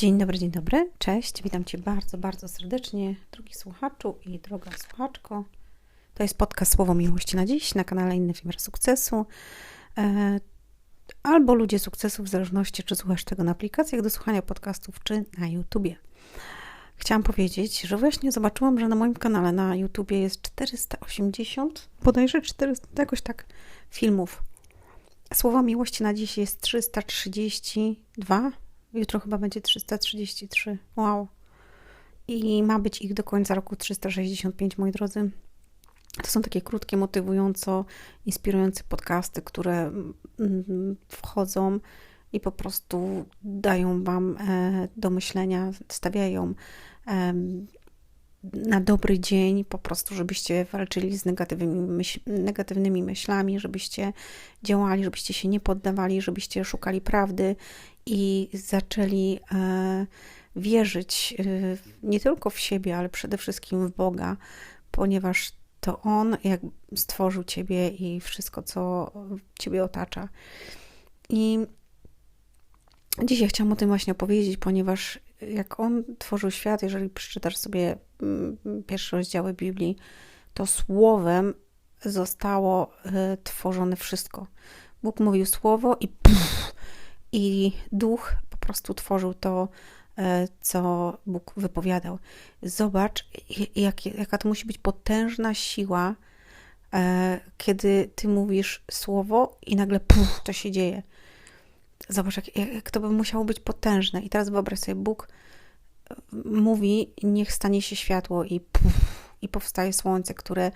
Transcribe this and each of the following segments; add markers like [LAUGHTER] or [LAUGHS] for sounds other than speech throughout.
Dzień dobry, dzień dobry, cześć, witam Cię bardzo, bardzo serdecznie, drogi słuchaczu i droga słuchaczko. To jest podcast Słowo Miłości na dziś na kanale Inny Wymiar Sukcesu e, albo Ludzie Sukcesu, w zależności czy słuchasz tego na aplikacjach do słuchania podcastów, czy na YouTubie. Chciałam powiedzieć, że właśnie zobaczyłam, że na moim kanale na YouTubie jest 480, bodajże 400, jakoś tak, filmów. Słowo Miłości na dziś jest 332, Jutro chyba będzie 333. Wow. I ma być ich do końca roku 365, moi drodzy. To są takie krótkie, motywująco inspirujące podcasty, które mm, wchodzą i po prostu dają Wam e, do myślenia, stawiają na dobry dzień, po prostu, żebyście walczyli z negatywnymi, myśl, negatywnymi myślami, żebyście działali, żebyście się nie poddawali, żebyście szukali prawdy i zaczęli e, wierzyć e, nie tylko w siebie, ale przede wszystkim w Boga, ponieważ to On jak stworzył Ciebie i wszystko, co Ciebie otacza. I dzisiaj chciałam o tym właśnie opowiedzieć, ponieważ jak On tworzył świat, jeżeli przeczytasz sobie mm, pierwsze rozdziały Biblii, to słowem zostało e, tworzone wszystko. Bóg mówił słowo i pff, i duch po prostu tworzył to, e, co Bóg wypowiadał. Zobacz, jak, jaka to musi być potężna siła, e, kiedy ty mówisz słowo i nagle puf, to się dzieje. Zobacz, jak, jak to by musiało być potężne. I teraz wyobraź sobie, Bóg e, mówi, niech stanie się światło i puf, i powstaje słońce, które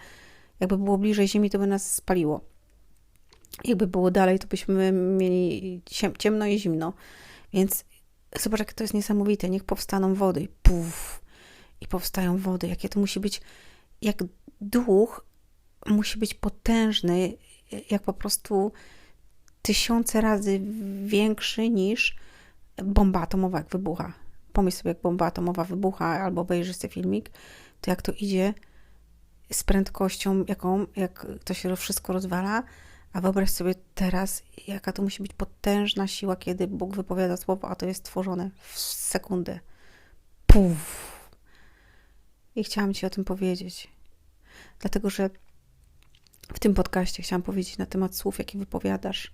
jakby było bliżej Ziemi, to by nas spaliło. Jakby było dalej, to byśmy mieli ciemno i zimno. Więc zobacz, jak to jest niesamowite. Niech powstaną wody puf, i powstają wody. Jakie to musi być, jak duch musi być potężny, jak po prostu tysiące razy większy niż bomba atomowa, jak wybucha. Pomyśl sobie, jak bomba atomowa wybucha, albo obejrzysz sobie filmik, to jak to idzie z prędkością, jaką, jak to się wszystko rozwala, a wyobraź sobie teraz, jaka to musi być potężna siła, kiedy Bóg wypowiada słowo, a to jest tworzone w sekundę. Puf. I chciałam Ci o tym powiedzieć. Dlatego, że w tym podcaście chciałam powiedzieć na temat słów, jakie wypowiadasz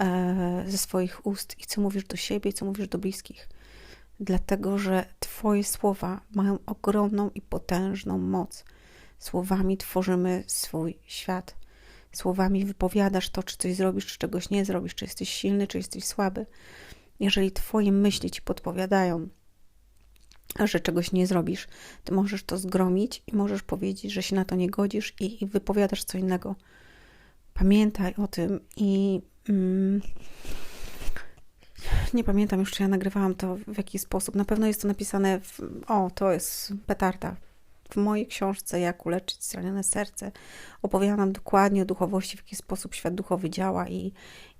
e, ze swoich ust i co mówisz do siebie, i co mówisz do bliskich. Dlatego, że Twoje słowa mają ogromną i potężną moc. Słowami tworzymy swój świat. Słowami wypowiadasz to, czy coś zrobisz, czy czegoś nie zrobisz, czy jesteś silny, czy jesteś słaby. Jeżeli Twoje myśli ci podpowiadają, że czegoś nie zrobisz, to możesz to zgromić i możesz powiedzieć, że się na to nie godzisz i, i wypowiadasz co innego. Pamiętaj o tym i mm, nie pamiętam już, czy ja nagrywałam to w jaki sposób. Na pewno jest to napisane w, o, to jest petarda, w mojej książce Jak uleczyć zranione serce opowiadam dokładnie o duchowości, w jaki sposób świat duchowy działa i,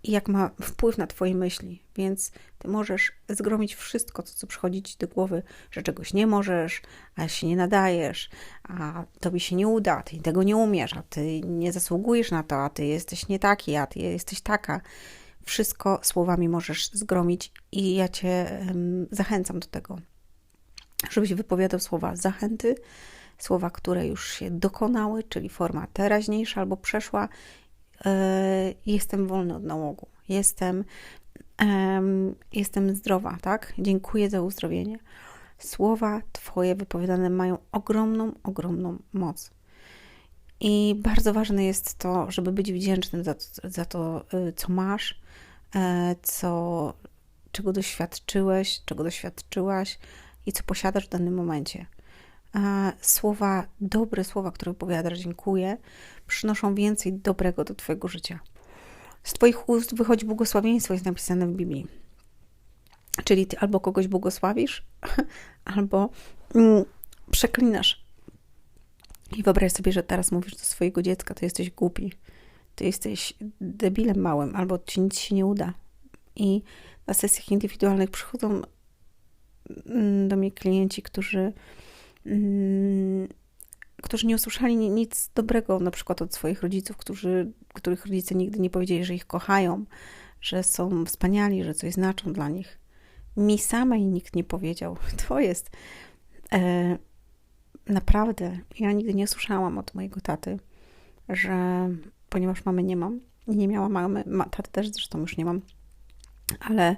i jak ma wpływ na Twoje myśli. Więc Ty możesz zgromić wszystko, co, co przychodzi Ci do głowy, że czegoś nie możesz, a się nie nadajesz, a Tobie się nie uda, Ty tego nie umiesz, a Ty nie zasługujesz na to, a Ty jesteś nie taki, a Ty jesteś taka. Wszystko słowami możesz zgromić i ja Cię um, zachęcam do tego, żebyś wypowiadał słowa zachęty, słowa, które już się dokonały, czyli forma teraźniejsza albo przeszła. E, jestem wolny od nałogu. Jestem, jestem zdrowa, tak? Dziękuję za uzdrowienie. Słowa Twoje wypowiadane mają ogromną, ogromną moc. I bardzo ważne jest to, żeby być wdzięcznym za to, za to y, co masz, e, co, czego doświadczyłeś, czego doświadczyłaś i co posiadasz w danym momencie słowa, dobre słowa, które opowiadasz, dziękuję, przynoszą więcej dobrego do Twojego życia. Z Twoich ust wychodzi błogosławieństwo, jest napisane w Biblii. Czyli Ty albo kogoś błogosławisz, [LAUGHS] albo mm, przeklinasz. I wyobraź sobie, że teraz mówisz do swojego dziecka, ty jesteś głupi, ty jesteś debilem małym, albo ci nic się nie uda. I na sesjach indywidualnych przychodzą mm, do mnie klienci, którzy którzy nie usłyszeli nic dobrego na przykład od swoich rodziców, którzy, których rodzice nigdy nie powiedzieli, że ich kochają, że są wspaniali, że coś znaczą dla nich. Mi samej nikt nie powiedział. [LAUGHS] To jest e, naprawdę. Ja nigdy nie słyszałam od mojego taty, że ponieważ mamy nie mam, nie miałam mamy, ma, taty też zresztą już nie mam, ale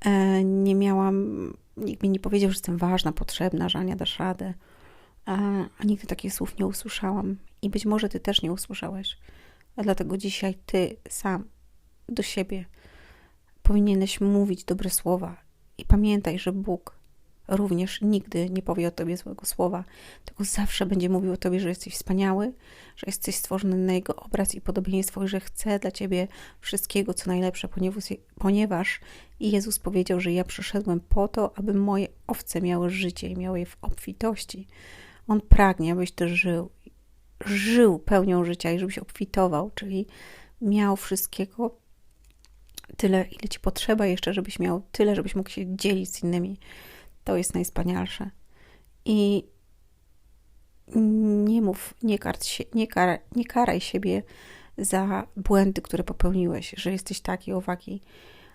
e, nie miałam, nikt mi nie powiedział, że jestem ważna, potrzebna, że Ania dasz radę. A, a nigdy takich słów nie usłyszałam. I być może ty też nie usłyszałeś. A dlatego dzisiaj ty sam do siebie powinieneś mówić dobre słowa. I pamiętaj, że Bóg również nigdy nie powie o tobie złego słowa, tylko zawsze będzie mówił o tobie, że jesteś wspaniały, że jesteś stworzony na jego obraz i podobieństwo, i że chce dla ciebie wszystkiego, co najlepsze, ponieważ Jezus powiedział, że ja przyszedłem po to, aby moje owce miały życie i miały je w obfitości. On pragnie, abyś ty żył, żył pełnią życia i żebyś obfitował, czyli miał wszystkiego tyle, ile ci potrzeba jeszcze, żebyś miał tyle, żebyś mógł się dzielić z innymi. To jest najwspanialsze. I nie mów, nie, się, nie, kar, nie karaj siebie za błędy, które popełniłeś, że jesteś taki, owaki.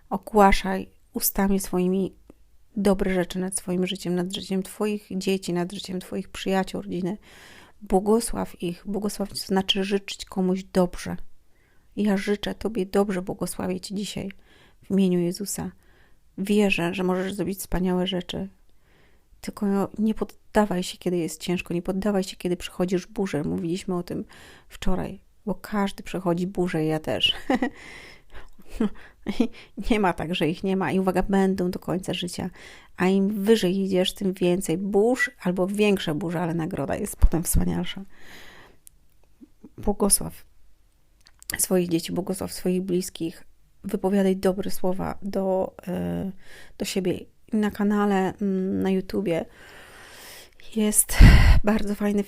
Ogłaszaj ustami swoimi dobre rzeczy nad swoim życiem, nad życiem Twoich dzieci, nad życiem Twoich przyjaciół, rodziny. Błogosław ich. Błogosław to znaczy życzyć komuś dobrze. Ja życzę Tobie dobrze, błogosławię Ci dzisiaj w imieniu Jezusa. Wierzę, że możesz zrobić wspaniałe rzeczy. Tylko nie poddawaj się, kiedy jest ciężko, nie poddawaj się, kiedy przechodzisz burzę. Mówiliśmy o tym wczoraj, bo każdy przechodzi burzę, ja też. [LAUGHS] nie ma tak, że ich nie ma i uwaga, będą do końca życia. A im wyżej idziesz, tym więcej burz albo większe burze, ale nagroda jest potem wspanialsza. Błogosław swoich dzieci, błogosław swoich bliskich. Wypowiadaj dobre słowa do, e, do siebie. Na kanale, mm, na YouTubie jest bardzo fajny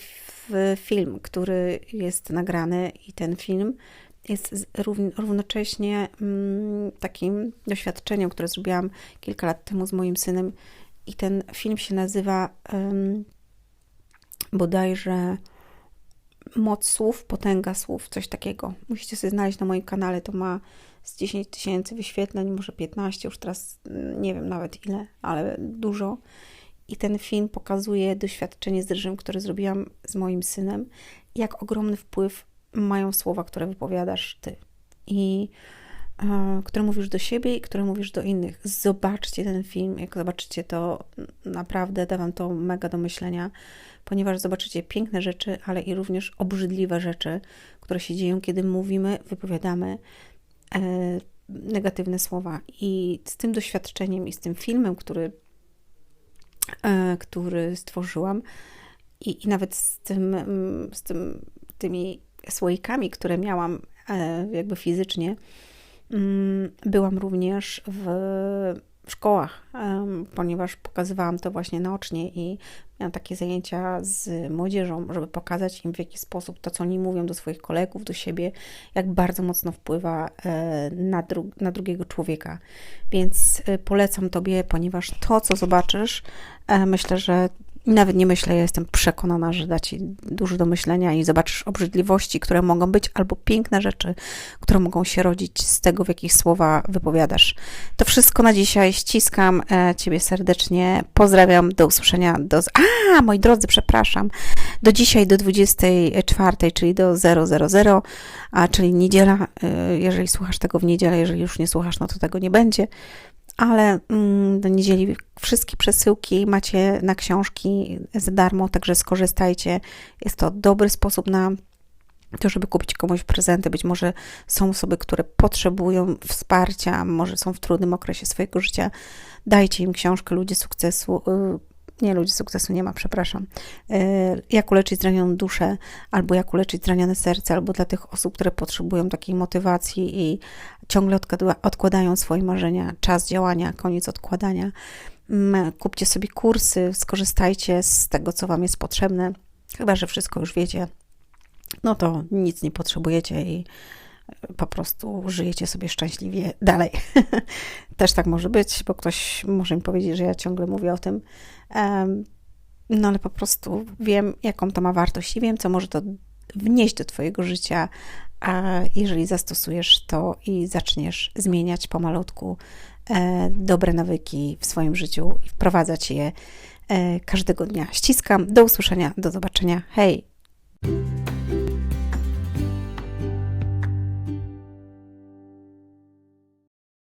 film, który jest nagrany i ten film jest równocześnie mm, takim doświadczeniem, które zrobiłam kilka lat temu z moim synem. I ten film się nazywa um, bodajże Moc słów, potęga słów, coś takiego. Musicie sobie znaleźć na moim kanale, to ma z 10 tysięcy wyświetleń, może 15, już teraz mm, nie wiem nawet ile, ale dużo. I ten film pokazuje doświadczenie z ryżem, które zrobiłam z moim synem, jak ogromny wpływ mają słowa, które wypowiadasz ty i e, które mówisz do siebie i które mówisz do innych. Zobaczcie ten film. Jak zobaczycie to, naprawdę da wam to mega do myślenia, ponieważ zobaczycie piękne rzeczy, ale i również obrzydliwe rzeczy, które się dzieją, kiedy mówimy, wypowiadamy negatywne słowa. I z tym doświadczeniem i z tym filmem, który, e, który stworzyłam, i, i nawet z tym, z tym, tymi słoikami, które miałam e, jakby fizycznie, mm, byłam również w, w szkołach, ponieważ pokazywałam to właśnie naocznie i miałam takie zajęcia z młodzieżą, żeby pokazać im w jaki sposób to, co oni mówią do swoich kolegów, do siebie, jak bardzo mocno wpływa e, na, dru na drugiego człowieka. Więc e, polecam Tobie, ponieważ to, co zobaczysz, myślę, że nawet nie myślę, ja jestem przekonana, że da ci dużo do myślenia i zobaczysz obrzydliwości, które mogą być, albo piękne rzeczy, które mogą się rodzić z tego, w jakich słowa wypowiadasz. To wszystko na dzisiaj. Ściskam e, Ciebie serdecznie. Pozdrawiam. Do usłyszenia. Do... A, moi drodzy, przepraszam. Do dzisiaj, do 24, czyli do 000, a czyli niedziela. E, jeżeli słuchasz tego w niedzielę, jeżeli już nie słuchasz, no to tego nie będzie ale mm, do niedzieli wszystkie przesyłki macie na książki za darmo, także skorzystajcie. Jest to dobry sposób na to, żeby kupić komuś prezenty. Być może są osoby, które potrzebują wsparcia, może są w trudnym okresie swojego życia. Dajcie im książkę Ludzie Sukcesu. Nie, ludzi sukcesu nie ma, przepraszam. Y, jak uleczyć zranioną duszę, albo jak uleczyć zranione serce, albo dla tych osób, które potrzebują takiej motywacji i ciągle odkładają swoje marzenia, czas działania, koniec odkładania. Mm, kupcie sobie kursy, skorzystajcie z tego, co Wam jest potrzebne. Chyba, że wszystko już wiecie, no to nic nie potrzebujecie i po prostu żyjecie sobie szczęśliwie dalej. [LAUGHS] Też tak może być, bo ktoś może mi powiedzieć, że ja ciągle mówię o tym. No ale po prostu wiem, jaką to ma wartość i wiem, co może to wnieść do Twojego życia, a jeżeli zastosujesz to i zaczniesz zmieniać pomalutku e, dobre nawyki w swoim życiu i wprowadzać je każdego dnia. Ściskam. Do usłyszenia. Do zobaczenia. Hej!